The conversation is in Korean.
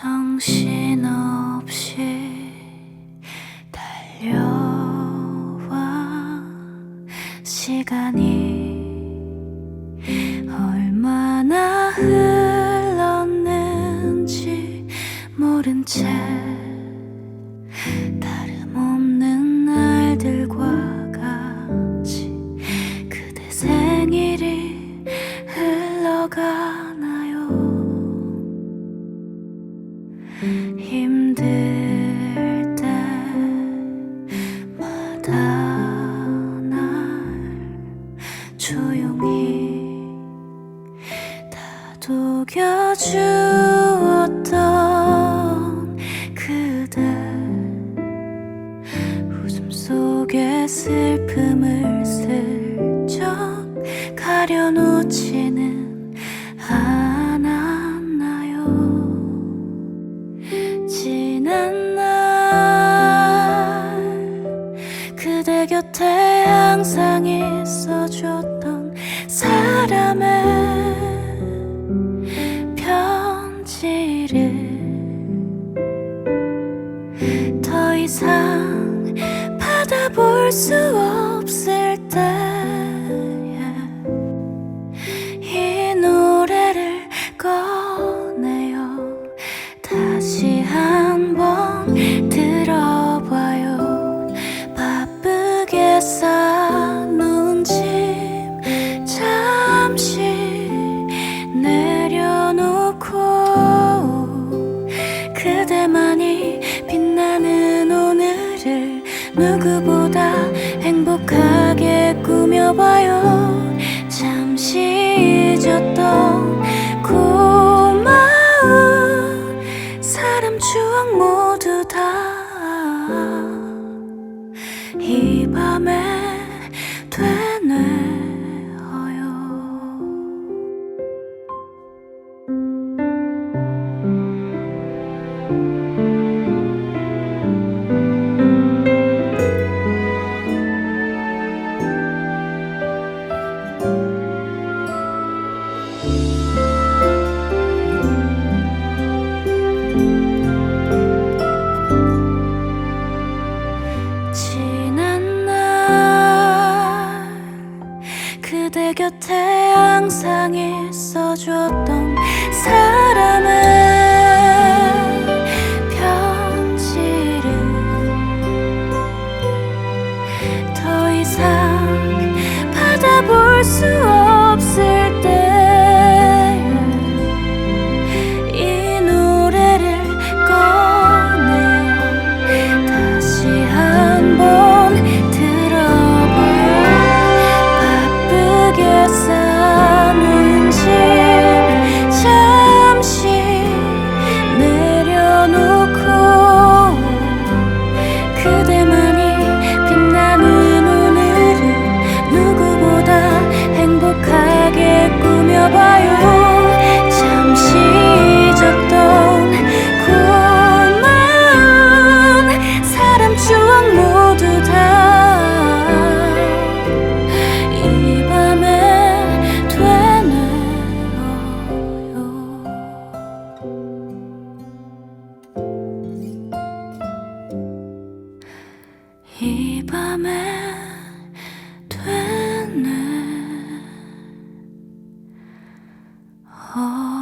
정신없이 달려와 시간이 얼마나 흘렀는지 모른 채 힘들 때마다 날 조용히 다독여 주었던 그대 웃음 속에 슬픔을 슬쩍 가려놓지는 지난 날 그대 곁에 항상 있어줬던 사람의 편지를 더 이상 받아볼 수 없을 누구보다 행복하게 꾸며봐요. 잠시 잊었던 고마운 사람 추억 모두 다 이 밤에 되 곁에 이 밤에 되네. 어.